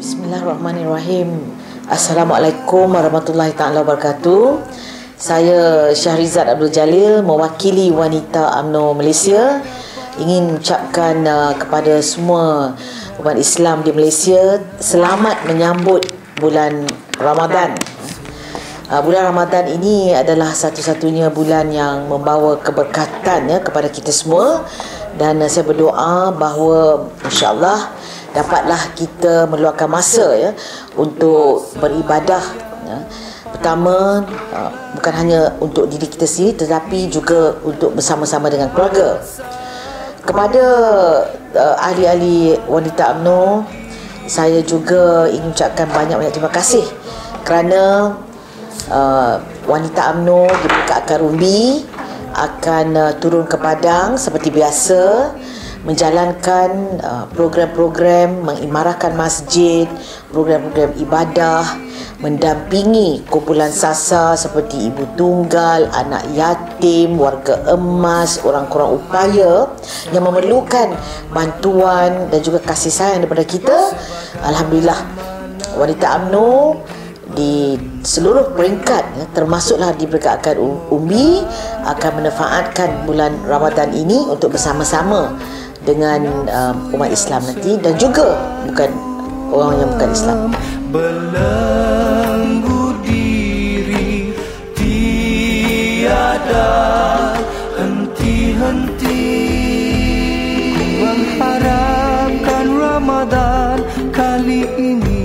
Bismillahirrahmanirrahim. Assalamualaikum warahmatullahi taala wabarakatuh. Saya Syahrizad Abdul Jalil mewakili wanita UMNO Malaysia ingin mengucapkan uh, kepada semua umat Islam di Malaysia selamat menyambut bulan Ramadan. Uh, bulan Ramadan ini adalah satu-satunya bulan yang membawa keberkatan ya kepada kita semua dan uh, saya berdoa bahawa insya-Allah dapatlah kita meluangkan masa ya untuk beribadah ya. Pertama uh, bukan hanya untuk diri kita sendiri tetapi juga untuk bersama-sama dengan keluarga. Kepada uh, ahli-ahli wanita UMNO saya juga ingin ucapkan banyak-banyak terima kasih kerana uh, wanita UMNO dibuka akar umbi akan uh, turun ke padang seperti biasa menjalankan uh, program-program mengimarahkan masjid, program-program ibadah, mendampingi kumpulan sasa seperti ibu tunggal, anak yatim, warga emas, orang kurang upaya yang memerlukan bantuan dan juga kasih sayang daripada kita. Alhamdulillah wanita UMNO di seluruh peringkat ya, termasuklah di peringkat akad umbi akan memanfaatkan bulan Ramadan ini untuk bersama-sama dengan uh, umat Islam nanti dan juga bukan orang yang bukan Islam. Belenggu diri tiada henti-henti mengharapkan Ramadan kali ini.